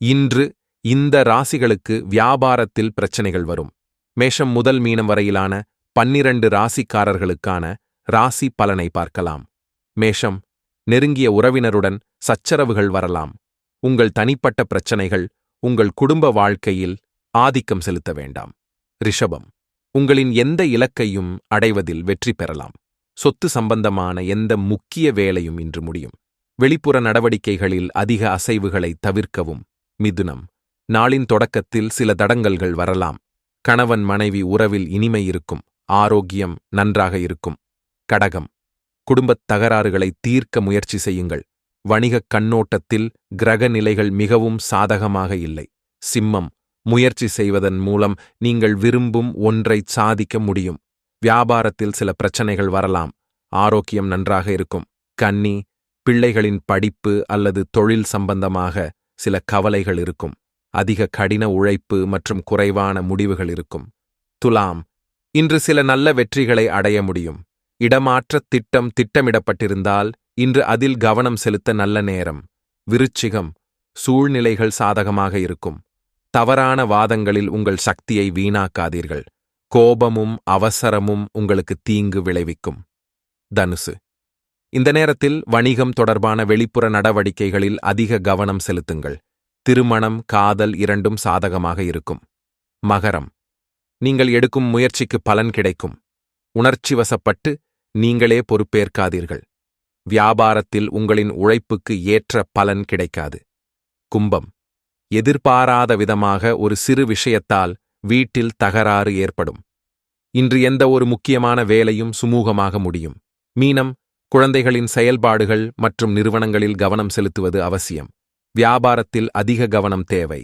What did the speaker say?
இன்று இந்த ராசிகளுக்கு வியாபாரத்தில் பிரச்சனைகள் வரும். மேஷம் முதல் மீனம் வரையிலான பன்னிரண்டு ராசிக்காரர்களுக்கான ராசி பலனை பார்க்கலாம். மேஷம் நெருங்கிய உறவினருடன் சச்சரவுகள் வரலாம். உங்கள் தனிப்பட்ட பிரச்சனைகள் உங்கள் குடும்ப வாழ்க்கையில் ஆதிக்கம் செலுத்த வேண்டாம். ரிஷபம் உங்களின் எந்த இலக்கையும் அடைவதில் வெற்றி பெறலாம். சொத்து சம்பந்தமான எந்த முக்கிய வேலையும் இன்று முடியும். வெளிப்புற நடவடிக்கைகளில் அதிக அசைவுகளை தவிர்க்கவும் மிதுனம். நாளின் தொடக்கத்தில் சில தடங்கல்கள் வரலாம். கணவன் மனைவி உறவில் இனிமை இருக்கும். ஆரோக்கியம் நன்றாக இருக்கும். கடகம். குடும்பத் தகராறுகளை தீர்க்க முயற்சி செய்யுங்கள். வணிகக் கண்ணோட்டத்தில் கிரக நிலைகள் மிகவும் சாதகமாக இல்லை. சிம்மம். முயற்சி செய்வதன் மூலம் நீங்கள் விரும்பும் ஒன்றைச் சாதிக்க முடியும். வியாபாரத்தில் சில பிரச்சனைகள் வரலாம். ஆரோக்கியம் நன்றாக இருக்கும். கன்னி பிள்ளைகளின் படிப்பு அல்லது தொழில் சம்பந்தமாக சில கவலைகள் இருக்கும். அதிக கடின உழைப்பு மற்றும் குறைவான முடிவுகள் இருக்கும். துலாம் இன்று சில நல்ல வெற்றிகளை அடைய முடியும். இடமாற்றத் திட்டம் திட்டமிடப்பட்டிருந்தால் இன்று அதில் கவனம் செலுத்த நல்ல நேரம். விருச்சிகம் சூழ்நிலைகள் சாதகமாக இருக்கும். தவறான வாதங்களில் உங்கள் சக்தியை வீணாக்காதீர்கள். கோபமும் அவசரமும் உங்களுக்கு தீங்கு விளைவிக்கும். தனுசு இந்த நேரத்தில் வணிகம் தொடர்பான வெளிப்புற நடவடிக்கைகளில் அதிக கவனம் செலுத்துங்கள். திருமணம் காதல் இரண்டும் சாதகமாக இருக்கும். மகரம். நீங்கள் எடுக்கும் முயற்சிக்கு பலன் கிடைக்கும். உணர்ச்சிவசப்பட்டு நீங்களே பொறுப்பேற்காதீர்கள். வியாபாரத்தில் உங்களின் உழைப்புக்கு ஏற்ற பலன் கிடைக்காது. கும்பம். எதிர்பாராத விதமாக ஒரு சிறு விஷயத்தால் வீட்டில் தகராறு ஏற்படும். இன்று எந்த ஒரு முக்கியமான வேலையும் சுமூகமாக முடியும். மீனம் குழந்தைகளின் செயல்பாடுகள் மற்றும் நிறுவனங்களில் கவனம் செலுத்துவது அவசியம். வியாபாரத்தில் அதிக கவனம் தேவை.